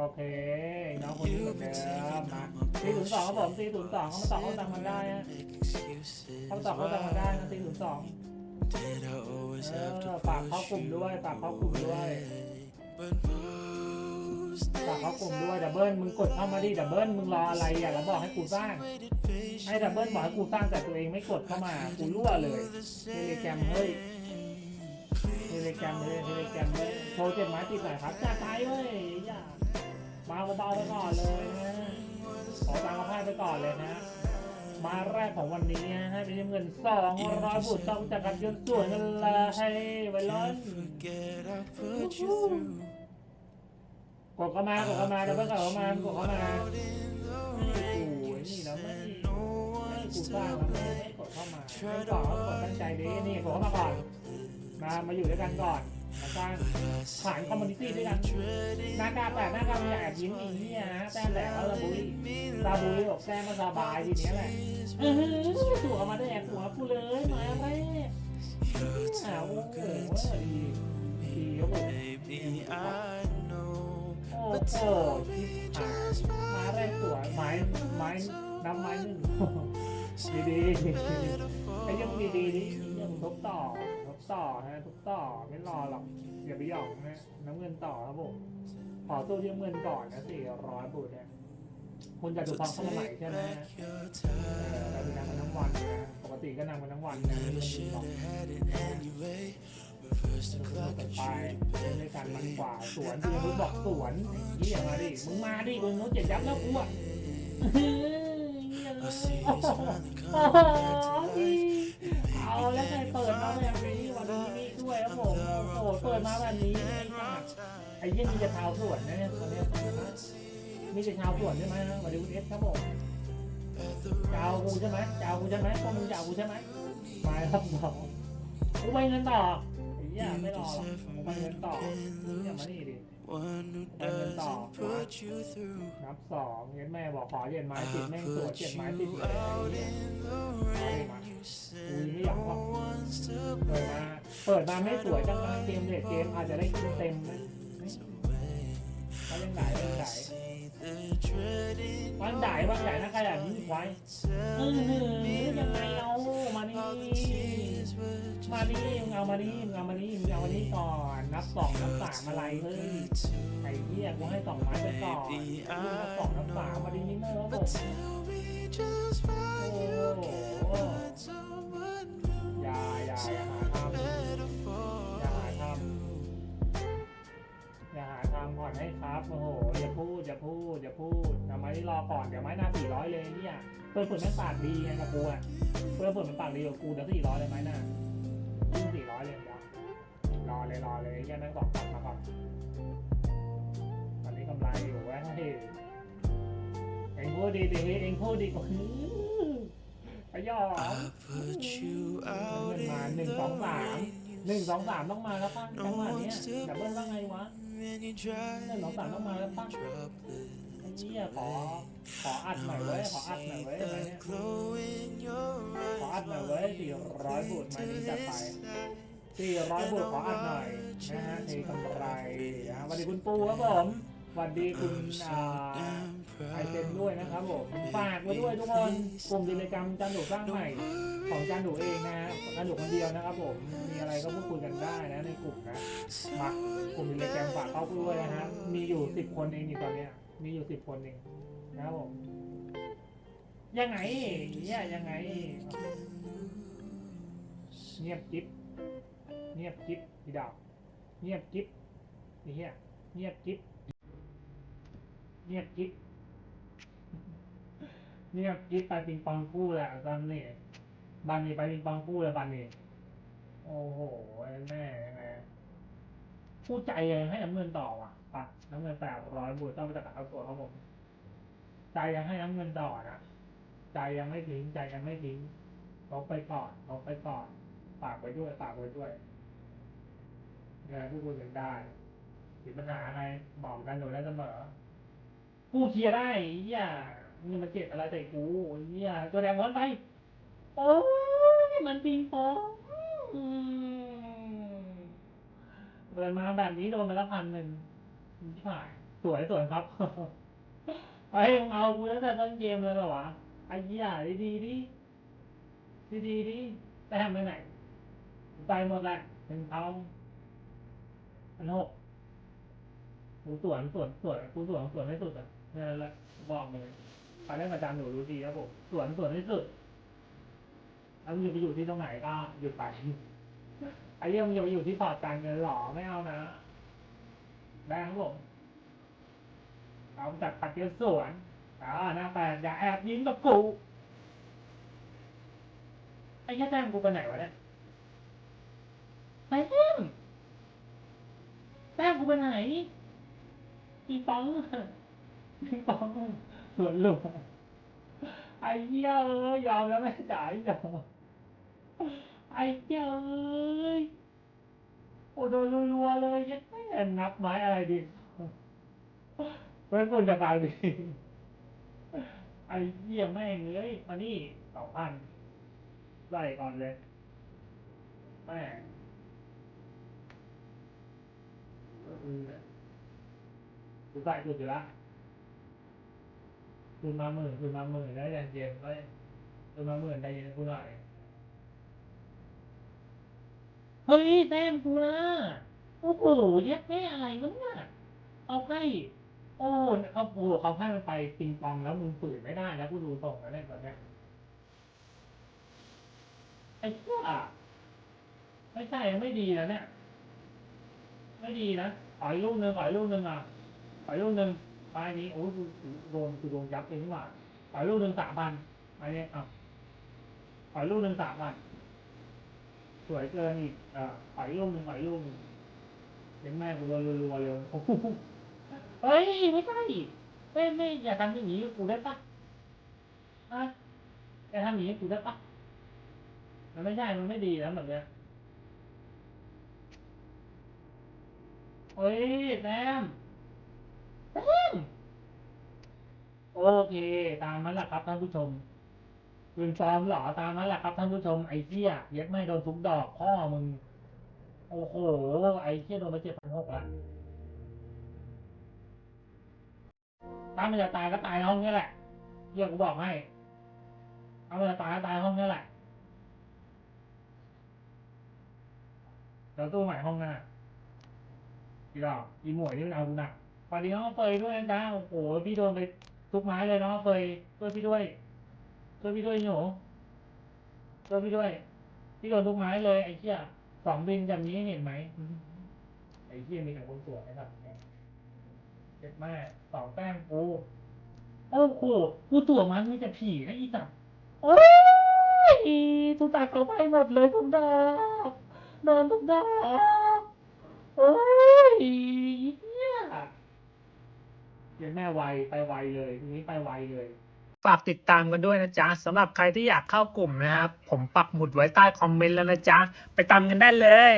โอเคน้องคนนี้เหมือนเดิมมาสี่ศูนย์สองครับผมสี่ศูนย์สองเขามาตอบเขาตังค์มันได้นะเขามาตอบเขาตังค์มันได้นะสี่ศูนย์สองเออฝากเข้ากลุ่มด้วยฝากเข้ากลุ่มด้วยฝากเข้ากลุ่มด้วยดับเบิลมึงกดเข้ามาดิดับเบิลมึงรออะไรอะแล้วบอกให้กูสร้างให้ดับเบิลบอกให้กูสร้างแต่ตัวเองไม่กดเข้ามากูรั่วเลยเทเลแกรมเฮ้ยเทเลแกรมเลยเทเลแกรมเลยโชว์เจ็บไม้ติดหน่อยครับจัดไปเว้ย ไปก่อนเลยนะขอตังค์พ่าไปก่อนเลยนะ มาแรกของวันนี้นะฮะเป็นเงินสองร้อยบุตรต้องจากกันยนต์สวยกันเลยให้ไว้ล้นกดเข้ามากดเข้ามาดับเบิลกดเข้ามากดเข้ามาโอ้ยนี่แล้วไม่กูสร้างแล้วไม่ไม่กดเข้ามาไม่กดเขากดตั้งใจดีนี่กดเข้ามาก่อน มา มาอยู่ด้วยกันก่อน มาสร้างฐานคอมมูนิตี้ด้วยกันหน้ากาแปดหน้ากามันอยากยิ้มอีนี่นะแต้มแหลกแล้วระบุยตาบุยบอกแต้มมาสบายทีนี้แหละเออตัวมาได้แอบหัวกูเลยมาแรกอ้าวโอ้โหดีดีครับผม Maybe I know โอ้โหมาแรกสวยไม้ไม้น้ำไม้หนึ่งดีดีไอ้ยังดีดีนี่ยังทบต่อ ต่อฮะทบต่อไม่รอหรอกอย่าไปหยอกนะน้ำเงินต่อครับผมขอตู้ที่เงินก่อนนะสี่ร้อยบุตรเนี่ยคุณจะดูความเข้ามาใหม่ใช่ไหม your เออเราดูนำกันทั้งวันนะปกติก็นำกันทั้งวันนะไม่ต้องดูหรอก had it anyway Reverse the เรา clock ไป and ไป shoot เล่นด้วยกันมันกว่าสวนที่มึงบอกสวนไอ้เหี้ยมาดิมึงมาดิมึงนู้นเจ็ดยับแล้วกูอะเฮ้ยเหี้ยเลยโอ้โหโอ้โห เอาแล้วใครเปิดมาแบบนี้วันนี้นี่ด้วยครับผมโอ้โหเปิดมาแบบนี้ไอ้สัสไอ้เหี้ยนี่จะเท้าสวนนะเนี่ยตอนเนี้มีแต่ชาวสวนใช่ไหมสวัสดีคุณเอสครับผมเจ้ากูใช่ไหมเจ้ากูใช่ไหมพวกมึงเจ้ากูใช่ไหมมาครับผมกูไปเงินต่อไอ้เหี้ยไม่รอหรอกกูไปเงินต่ออย่ามานี่ดิ One who Anh Tỏ. doesn't put you through นับสองเงี้ยแม่บอกขอเหรียญไม้ติดแม่งสวยเจ็ดไม้ติดเลย ปิดมาไม่สวยจังนะเกมเด็ดเกมอาจจะได้คิวเต็มนะเขาเล่นไหนเล่นไหนวันไหนวันไหนนะใครอยากยิงไว้เออยังไงเอามานี่มานี่เอามานี่เอามานี่เอามานี่ก่อนนับสองนับสามอะไรเฮ้ยไอ้เหี้ยกูให้สองไม้ไปก่อนนับสองนับสามมาดีนี่โม่โอ้ But tell me just why you โห want someone new อย่าอย่าย เอาไม้นี่รอก่อนเดี๋ยวไม้หน้าสี่ร้อยเลยเนี่ยเพื่อนฝนมันปากดีไงกับกูอะเพื่อนฝนมันปากดีกับกูเดี๋ยวสี่ร้อยเลยไม้หน้าสี่ร้อยเลยเดี๋ยวรอเลยรอเลยแค่นั้นก่อนกลับมาก่อนตอนนี้กำไรอยู่เว้ยเองพูดดีดีเองพูดดีกว่าไปย่อ I put you เงินมาหนึ่งสองสามหนึ่งสองสามต้องมาแล้วป่ะจังหวะเนี้ยดับเบิ้ลว่าไงวะหนึ่งสองสามต้องมาแล้วป่ะ เหี้ยขอขออัดหน่อยเว้ยขออัดหน่อยเว้ยอะไรเนี่ย glow in your ขออัดหน่อยเว้ยสี่ร้อยบุตรมานี้จัดไปสี่ร้อยบุตรขออัดหน่อยนะฮะทีกำไรนะฮะสวัสดีคุณปูครับผมสวัสดีคุณอ่าไอเซนด้วยนะครับผมฝากไว้ด้วยทุกคนกลุ่มกิจกรรมจันดุสร้างใหม่ของจันดุเองนะฮะจันดุคนเดียวนะครับผมมีอะไรก็พูดคุยกันได้นะในกลุ่มนะมากลุ่มกิจกรรมฝากเข้าด้วยนะฮะมีอยู่สิบคนเองนี่ตอนเนี้ย มีอยู่สิบคนเองนะครับผมยังไงเนี่ยยังไง เงียบกิ๊บเงียบกิ๊บพี่ดาวเงียบกิ๊บไอ้เหี้ยเงียบกิ๊บเงียบกิ๊บเนี่ยยิดไปปิงปองคู่แหละตอนนี้บันนี่ไปปิงปองคู่เลยบันนี่โอ้โหแม่แม่ ผู้ใจยังให้น้ำเงินต่อว่ะปะน้ำเงินแปดร้อยบูต้องไปจัดการเอาตัวเขาผมใจยังให้น้ำเงินต่อนะใจยังไม่ทิ้งใจยังไม่ทิ้งลบไปก่อนลบไปก่อนฝากไว้ด้วยฝากไว้ด้วยเนี่ยพูดคุยกันได้ติดปัญหาอะไรบอกกันอยู่ได้เสมอกูเคลียร์ได้เหี้ยมันเจ็บอะไรใส่กูเหี้ยตัวแดงวันไป โอ้ยมันปิงปองอืม ดินมาแบบนี้โดนไปละพันหนึ่งชิบหายสวยสวยครับไอ้ยมึงเอากูตั้งแต่ต้นเกมเลยเหรอวะไอ้เหี้ยดีดีดิดีดีดิแต้มไปไหนไปหมดแหละเป็นเขาอันหกกูสวนสวนสวนกูสวนสวนไม่สุดอะนั่นแหละบอกเลยไปเล่นประจำหนูรู้ดีครับผมสวนสวนไม่สุดแล้วมึงจะไปอยู่ที่ตรงไหนก็หยุดไป ไอ้เรื่องมึงจะไปอยู่ที่พอร์ตการเงินหรอไม่เอานะได้ครับผมเอาจากปัดเดียวสวนอ่าหน้าแฟนอย่าแอบยิ้มกับกูไอ้แค่แต้มกูไปไหนวะเนี่ยแต้มแต้มกูไปไหนปีปองปีปองสวนหลุมไอ้เหี้ยเอ้ยอมแล้วไม่จ่ายยอม ไอ้เย้ยโอ้โดนรัวๆเลยยัดแม่นับไม้อะไรดีเพื่อนคุณจะตายดีไอ้เหี้ยแม่งเลยมานี่สองพันไล่ก่อนเลยแม่งเออกูใส่สุดอยู่ละคืนมาหมื่นคืนมาหมื่นได้ยันเย็นไว้คืนมาหมื่นได้เย็นกูหน่อย เฮ้ยแต้มกูนะโอ้โหเย็ดแม่อะไรวะเนี่ยเอาให้โอ้เขาปูเขาให้มันไปปิงปองแล้วมึงฝืนไม่ได้แล้วกูดูส่งแล้วเนี่ยแบบเนี้ยไอ้เหี้ยไม่ใช่ไม่ดีนะเนี่ย ไม่ดีนะขอยลูกหนึ่งขอยลูกหนึ่งอะขอยลูกหนึ่งไปนี้โอ้ยกูโดนกูโดนยับเองนี่หว่าขอยลูกหนึ่งสามพันไปเนี่ยอะขอยลูกหนึ่งสามพัน สวยเกินอีกอะขอยลูกหนึ่งขอยลูกหนึ่งเลี้ยงแม่กูรัวๆเลยโอ้โหเฮ้ยไม่ใช่ไม่ไม่อย่าทำอย่างนี้กูได้ปะอะอย่าทำอย่างนี้กูได้ปะมันไม่ใช่มันไม่ดีนะแบบเนี้ยเฮ้ยแซมแซมโอเค ตามนั้นแหละครับท่านผู้ชม คืนฟอมเหรอตามนั้นแหละครับท่านผู้ชมไอ้เหี้ยเย็ดไม่โดนทุกดอกพ่อมึง โอ้โห ไอ้เหี้ยโดนไปเจ็ดพันหกละถ้ามันจะตายก็ตายห้องนี้แหละเรียกกูบอกให้ถ้ามันจะตายก็ตายห้องนี้แหละเดี๋ยวตู้ใหม่ห้องหน้าอีดอกอีหมวยนี่มันเอากูหนักสวัสดีน้องเฟยด้วยนะจ๊ะโอ้โหพี่โดนไปทุกไม้เลยน้องเฟยช่วยพี่ด้วย ช่วยพี่ด้วยหนูช่วยพี่ด้วย พี่โดนทุกไม้เลยไอ้เหี้ยสองบินแบบนี้เห็นไหมไอ้เหี้ยมีแต่คนสวยนะครับเจ็บมากสองแต้มกูโอ้โหกูตัวมันมีแต่ผีนะอีสัตว์โอ้ยทุกตาเขาไปหมดเลยทุกดอกโดนทุกดอกโอ้ยเนี่ยเดี๋ยวแม่ไวไปไวเลยทีนี้ไปไวเลย ฝากติดตามกันด้วยนะจ๊ะสำหรับใครที่อยากเข้ากลุ่มนะครับ ผมปักหมุดไว้ใต้คอมเมนต์แล้วนะจ๊ะ ไปตามกันได้เลย